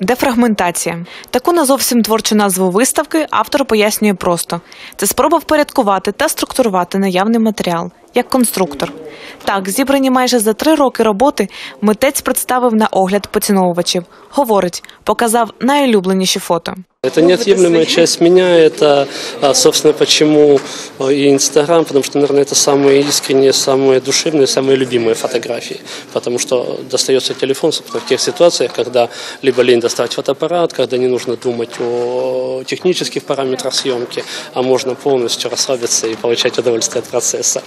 Дефрагментація. Таку не зовсім творчу назву виставки автор пояснює просто: це спроба впорядкувати та структурувати наявний матеріал як конструктор. Так, зібрані майже за три роки роботи, митець представив на огляд поціновувачів. Говорить, показав найулюбленіші фото. Это неотъемлемая часть меня, это, а, собственно, почему а, и Инстаграм, потому что, наверное, это самые искренние, самые душевные, самые любимые фотографии, потому что достается телефон, собственно, в тех ситуациях, когда либо лень достать фотоаппарат, когда не нужно думать о технических параметрах съемки, а можно полностью расслабиться и получать удовольствие от процесса.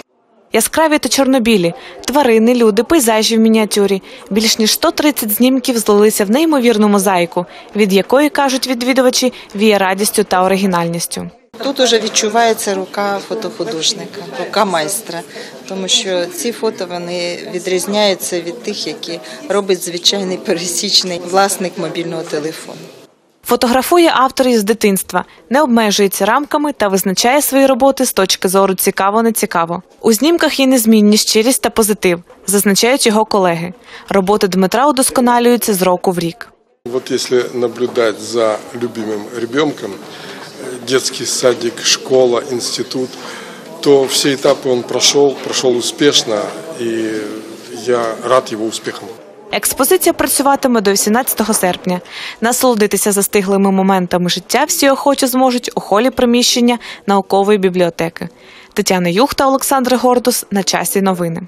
Яскраві та чорнобілі, тварини, люди, пейзажі в мініатюрі. Більш ніж 130 знімків злилися в неймовірну мозаїку, від якої кажуть відвідувачі віє радістю та оригінальністю. Тут уже відчувається рука фотохудожника, рука майстра, тому що ці фото вони відрізняються від тих, які робить звичайний пересічний власник мобільного телефону. Фотографує автор із дитинства, не обмежується рамками та визначає свої роботи з точки зору цікаво-не цікаво. У знімках є незмінні щирість та позитив, зазначають його колеги. Роботи Дмитра удосконалюються з року в рік. Вот если наблюдать за любимым ребенком, э, детский садик, школа, институт, то все этапы он прошел, прошел успешно, и я рад его успехам. Експозиція працюватиме до 18 серпня. Насолодитися застиглими моментами життя всі охочі зможуть у холі приміщення наукової бібліотеки. Тетяна Юхта, Олександр Гордус на часі новини.